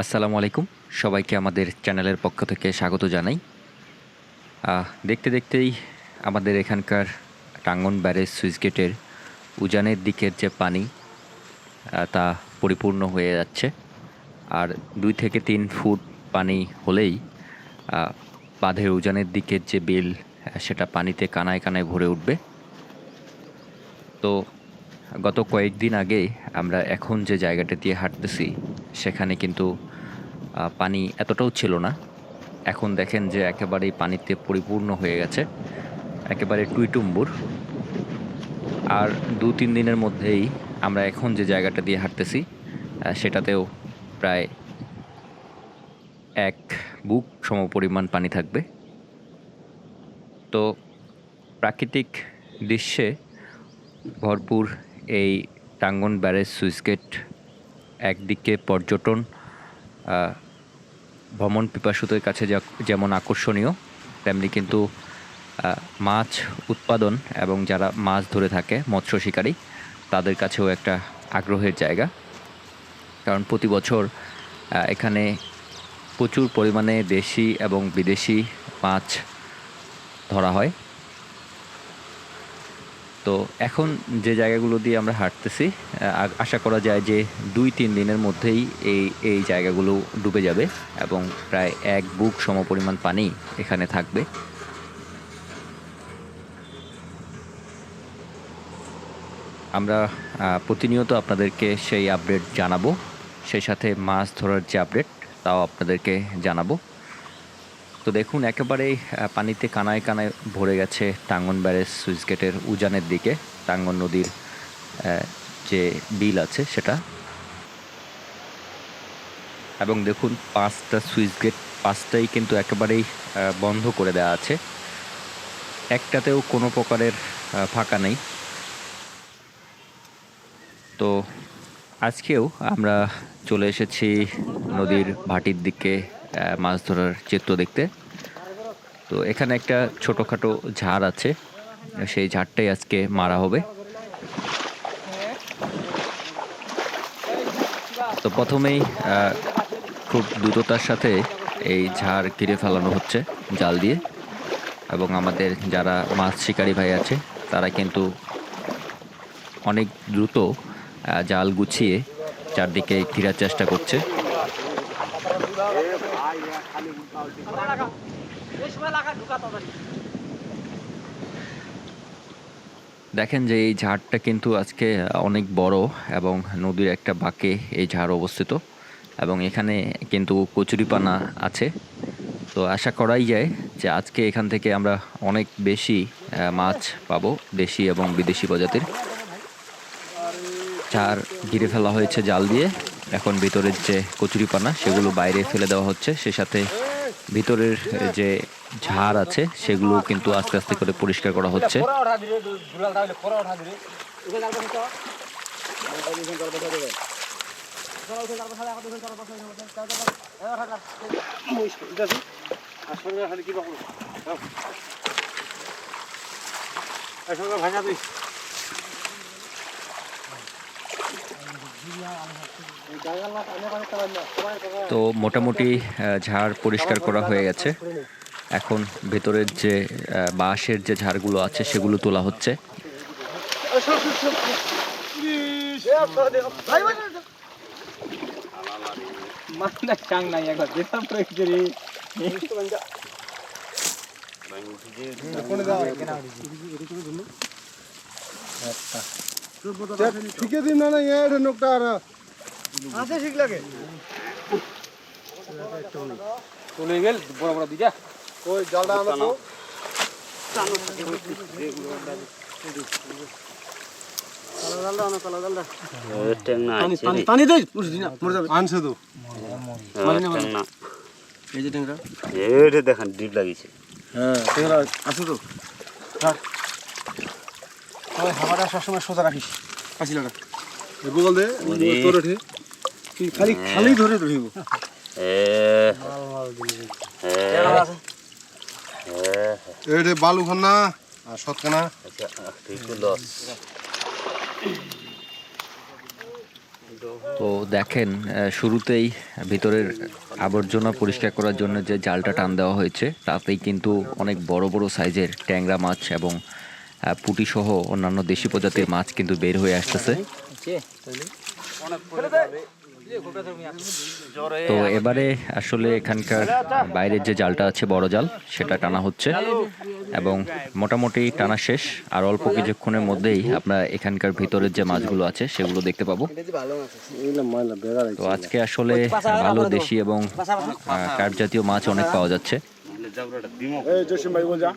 আসসালামু আলাইকুম। সবাইকে আমাদের চ্যানেলের পক্ষ থেকে স্বাগত জানাই। দেখতে দেখতেই আমাদের এখানকার টাঙ্গন ব্যারেজ সুইচ গেটের উজানের দিকের যে পানি তা পরিপূর্ণ হয়ে যাচ্ছে। আর দুই থেকে তিন ফুট পানি হলেই বাঁধের উজানের দিকের যে বিল সেটা পানিতে কানায় কানায় ভরে উঠবে। তো গত কয়েকদিন আগে আমরা এখন যে জায়গাটা দিয়ে হাঁটতেছি সেখানে কিন্তু পানি এতটাও ছিল না। এখন দেখেন যে একেবারেই পানিতে পরিপূর্ণ হয়ে গেছে। একেবারে টুইটুম্বুর। আর দু তিন দিনের মধ্যেই আমরা এখন যে জায়গাটা দিয়ে হাঁটতেছি সেটাতেও প্রায় এক বুক সমপরিমাণ পানি থাকবে। তো প্রাকৃতিক দৃশ্যে ভরপুর এই টাঙ্গন ব্যারেজ সুইচগেট একদিকে পর্যটন ভ্রমণ পিপাসুদের কাছে যেমন আকর্ষণীয়, তেমনি কিন্তু মাছ উৎপাদন এবং যারা মাছ ধরে থাকে, মৎস্য শিকারী, তাদের কাছেও একটা আগ্রহের জায়গা। কারণ প্রতি বছর এখানে প্রচুর পরিমাণে দেশি এবং বিদেশি মাছ ধরা হয়। তো এখন যে জায়গাগুলো দিয়ে আমরা হাঁটতেছি আশা করা যায় যে দুই তিন দিনের মধ্যেই এই এই জায়গাগুলো ডুবে যাবে এবং প্রায় এক বুক সমপরিমাণ পানি এখানে থাকবে। আমরা প্রতিনিয়ত আপনাদেরকে সেই আপডেট জানাব, সেই সাথে মাছ ধরার যে আপডেট তাও আপনাদেরকে জানাব। তো দেখুন একেবারেই পানিতে কানায় কানায় ভরে গেছে টাঙ্গন ব্যারেজ সুইচ গেটের উজানের দিকে। টাঙ্গন নদীর যে বিল আছে সেটা। এবং দেখুন, পাঁচটা সুইচ গেট, পাঁচটাই কিন্তু একেবারেই বন্ধ করে দেওয়া আছে। একটাতেও কোনো প্রকারের ফাঁকা নেই। তো আজকেও আমরা চলে এসেছি নদীর ভাটির দিকে। মাছ ধরার চিত্র দেখতে। তো এখানে একটা ছোটোখাটো ঝাড় আছে। সেই ঝাড়টাই আজকে মারা হবে। তো প্রথমেই খুব দ্রুততার সাথে এই ঝাড় ঘিরে ফেলানো হচ্ছে জাল দিয়ে। এবং আমাদের যারা মাছ শিকারী ভাই আছে, তারা কিন্তু অনেক দ্রুত জাল গুছিয়ে চারদিকে ঘিরার চেষ্টা করছে। দেখেন যে এই ঝাড়টা কিন্তু আজকে অনেক বড় এবং নদীর একটা বাঁকে এই ঝাড় অবস্থিত এবং এখানে কিন্তু কচুরিপানা আছে। তো আশা করাই যায় যে আজকে এখান থেকে আমরা অনেক বেশি মাছ পাবো, দেশি এবং বিদেশি প্রজাতির। চার ঘিরে ফেলা হয়েছে জাল দিয়ে। এখন ভিতরের যে কচুরিপানা, সেগুলো বাইরে ফেলে দেওয়া হচ্ছে। সে সাথে ভিতরের যে ঝাড় আছে সেগুলো কিন্তু আস্তে আস্তে করে পরিষ্কার করা হচ্ছে। তো মোটামুটি ঝাড় পরিষ্কার করা হয়ে গেছে। এখন ভেতরের যে বাঁশের যে ঝাড়গুলো আছে সেগুলো তোলা হচ্ছে। ঠিকে দিন না না এর নোকটা আর আছে ঠিক লাগে। চলে গেল বড় বড় দিজা ওই জালটা আনো তো। দেখেন ডিপ লাগিয়েছে। হ্যাঁ টেংরা আছে তো। হাওয়াটা সবসময় সোজা রাখিস। দে তোর ওঠে তুই খালি খালি ধরে ধরিব। এ বালু খান্না আর সৎকানা। আচ্ছা তো দেখেন শুরুতেই ভিতরের আবর্জনা পরিষ্কার করার জন্য যে জালটা টান দেওয়া হয়েছে তাতেই কিন্তু অনেক বড় বড় সাইজের ট্যাংরা মাছ এবং পুটি সহ অন্যান্য দেশি প্রজাতির মাছ কিন্তু বের হয়ে আসতেছে। তো এবারে আসলে এখানকার বাইরের যে জালটা আছে বড় জাল সেটা টানা হচ্ছে। এবং মোটামুটি টানা শেষ আর অল্প কিছুক্ষণের মধ্যেই আমরা এখানকার ভিতরের যে মাছগুলো আছে সেগুলো দেখতে পাবো। তো আজকে আসলে ভালো দেশি এবং কার্প জাতীয় মাছ অনেক পাওয়া যাচ্ছে। এই জসিম ভাই বল যা।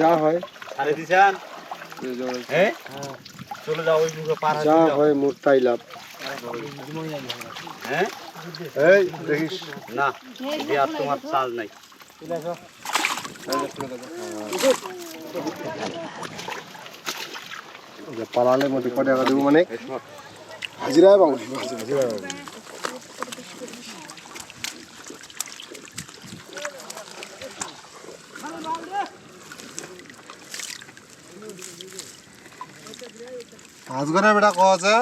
যা হয়? চলে যাও ওই মুখে পার যা হয় মোর তাই লাভ। হ্যাঁ এই দেখিস। না এ আর তোমার চাল নাই। যে পালালে মধ্যে কটা দেবো মানে? হাজিরা বাংলা হাজিরা ঘরে বেটা কওয়া আছে,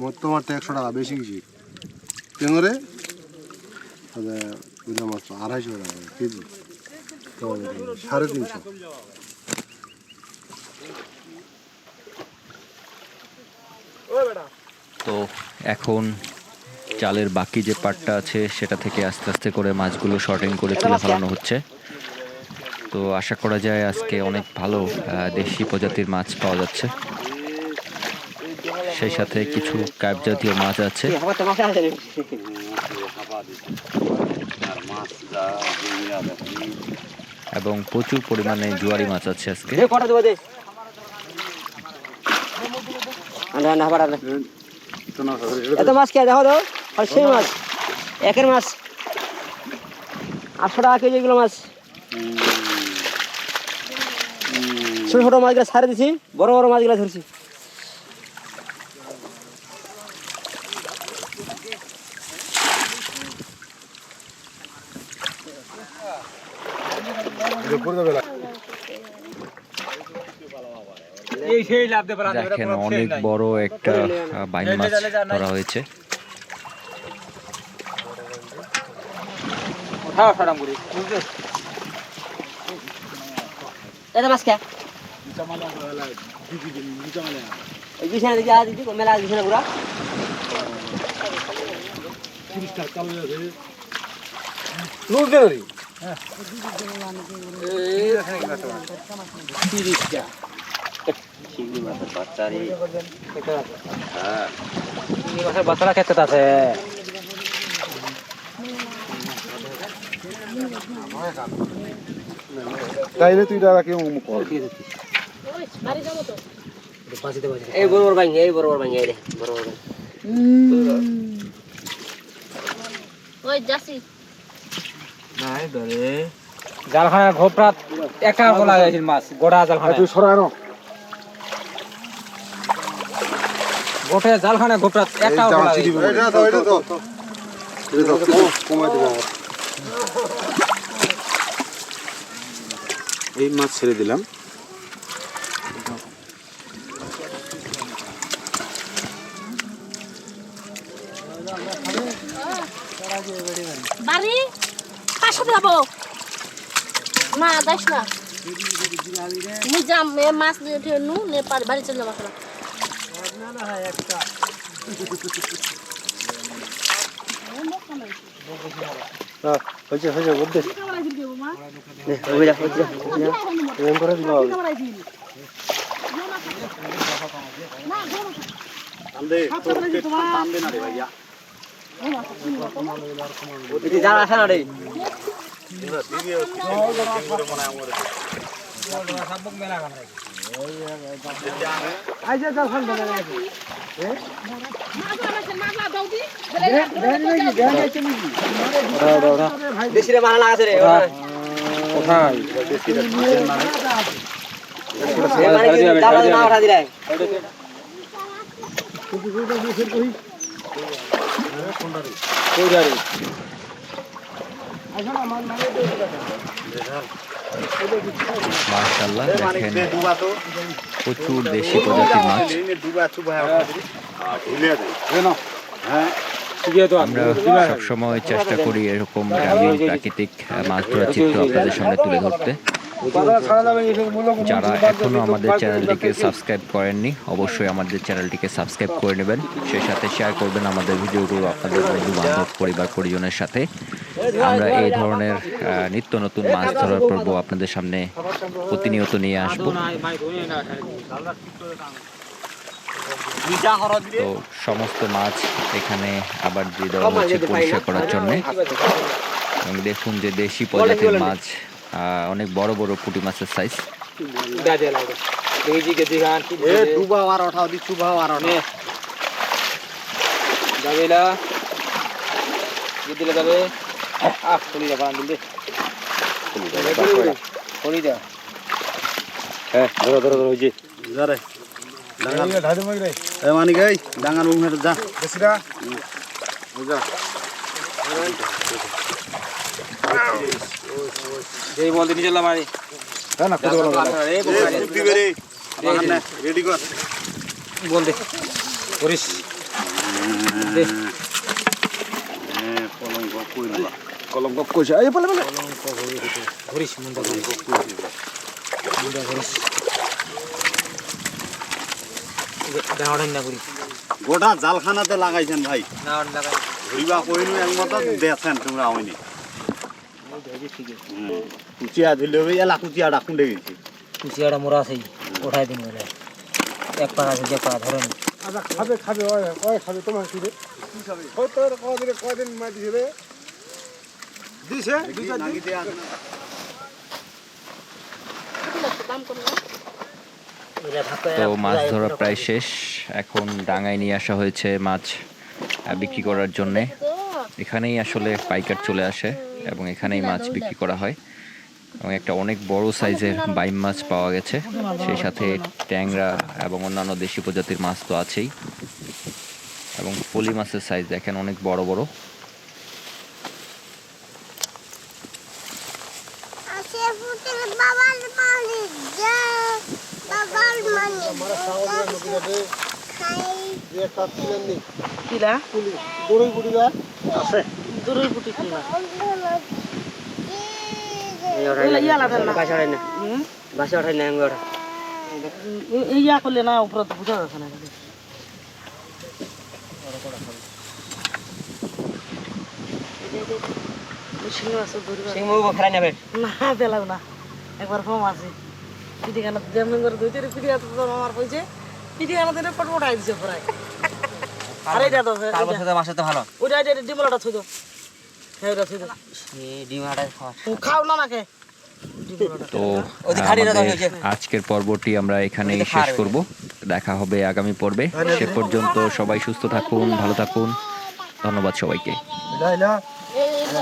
মোট তোমার তো একশো টাকা, বেশি কিছু। টেঙরে বুঝলাম আড়াইশো টাকা কেজি। সাড়ে তিনশো। তো এখন চালের বাকি যে পার্টটা আছে, সেটা থেকে আস্তে আস্তে করে মাছগুলো শর্টিং করে তুলে ফেলানো হচ্ছে। তো আশা করা যায় আজকে অনেক ভালো দেশি প্রজাতির মাছ পাওয়া যাচ্ছে। সেই সাথে কিছু কার্প জাতীয় মাছ আছে। এবং প্রচুর পরিমাণে জুয়ারি মাছ আছে আজকে। এত মাছ কে দেখো তো? সেই মাছ। একের মাছ। আটশো টাকা কেজি এগুলো মাছ। ছোট ছোট মাছগুলো ছাড়ে দিছি, বড় বড় মাছগুলো ধরছি। দেখেন অনেক বড় একটা বাইন মাছ ধরা হয়েছে। এত মাছ কে? বিছানা দিকে আর দিদি মেলা বিছানা পুরা। চিংড়ি মাছের বাচ্চারি হ্যাঁ মাছের বাচ্চারা খেতে আছে তাইলে তুই টাকা কেউ কর। এই বড় বড় ভাঙে এই বড় বড় ভাঙে এই রে বড় বড় ভাঙে। ওই জালখানা ঘোপরাত একা বলা গেছে মাছ গোড়া জালখানা তুই গোটে জালখানা ঘোপরাত একা বলা গেছে এটা তো এটা তো এটা তো কমাই দেবো এই মাছ ছেড়ে দিলাম। বাড়ি? কার সাথে যাব না। যাইস না যাম এ মাছ নিয়ে উঠে নু নে পার- বাড়ি চলে যাব এখন। হয়েছে হয়েছে বলতে ওই দেখো ওই জাল আসে না রে। কোথায় মাশাল্লাহ দেখেন প্রচুর দেশি প্রজাতির মাছ। আমরা সবসময় চেষ্টা করি এরকম গ্রামীণ প্রাকৃতিক মাছ ধরার চিত্র আপনাদের সামনে তুলে ধরতে। যারা এখনও আমাদের চ্যানেলটিকে সাবস্ক্রাইব করেননি অবশ্যই আমাদের চ্যানেলটিকে সাবস্ক্রাইব করে নেবেন। সেই সাথে শেয়ার করবেন আমাদের ভিডিওগুলো আপনাদের বন্ধু বান্ধব পরিবার পরিজনের সাথে। আমরা এই ধরনের নিত্য নতুন মাছ ধরার পর্ব আপনাদের সামনে প্রতিনিয়ত নিয়ে আসব। তো সমস্ত মাছ এখানে আবার দিয়ে দেওয়া হচ্ছে পরিষ্কার করার জন্যে। এবং দেখুন যে দেশি প্রজাতির মাছ অনেক বড় বড় পুঁটি মাছের সাইজ দেখি কে দিঘান এ ডুবা আর ওঠাও দি চুবা আর ওঠাও যাবে এলা কি দিলে যাবে আহ খুলি যা। বান দিলে খুলি যা। হ্যাঁ ধরো ধরো ধরো ওই যে যারে এ মানি গাই ডাঙ্গার মুখ হেঁটে যা যেই বল চললাম আরে দিবে রে রেডি কর। বল দে। করিস। দে। হ্যাঁ কলঙ্ক কইলা কলম কপ কইছে এই বলে বলে। মন মন দা করিস দাঁড়ান না করি গোটা জালখানাতে লাগাইছেন ভাই। না লাগাই। ঘুরিবা কইনু একমত দেখেন তোমরা হয়নি। কুচিয়া ধুলে হবে এলা কুচিয়া ডাকুন গেছি? কুচিয়াটা মোরা সেই ওঠাই দিন বলে। এক পা আছে এক পা ধরেন আচ্ছা খাবে খাবে ওই ওই খাবে তোমার কি রে? কি খাবে কই তোর কদিন কদিন মা দিছে? রে দিছে দুইটা তো মাছ ধরা প্রায় শেষ। এখন ডাঙায় নিয়ে আসা হয়েছে মাছ বিক্রি করার জন্যে। এখানেই আসলে পাইকার চলে আসে। এবং এখানেই মাছ বিক্রি করা হয়। এবং একটা অনেক বড় সাইজের বাইম মাছ পাওয়া গেছে। সেই সাথে ট্যাংরা এবং অন্যান্য দেশি প্রজাতির মাছ তো আছেই। এবং পলি মাছের সাইজ দেখেন অনেক বড় বড়। কিলা? গুড়ি দা দূরের পুটি কিলা কি ইয়া ইয়া করলে না উপরে তো বুঝা যাচ্ছে না না পেলাম না একবার ফর্ম আছে পিঠি খানা যেমন করে দুই তিন পিঠি হাতে তো আমার পয়সে পিঠি খানা দিনে পট দিছে প্রায় আর এইটা তো মাসে তো ভালো এটা ডিমলাটা থই দাও খাও না নাকে। তো। আজকের পর্বটি আমরা এখানেই শেষ করব। দেখা হবে আগামী পর্বে। সে পর্যন্ত সবাই সুস্থ থাকুন ভালো থাকুন। ধন্যবাদ সবাইকে। লাইলা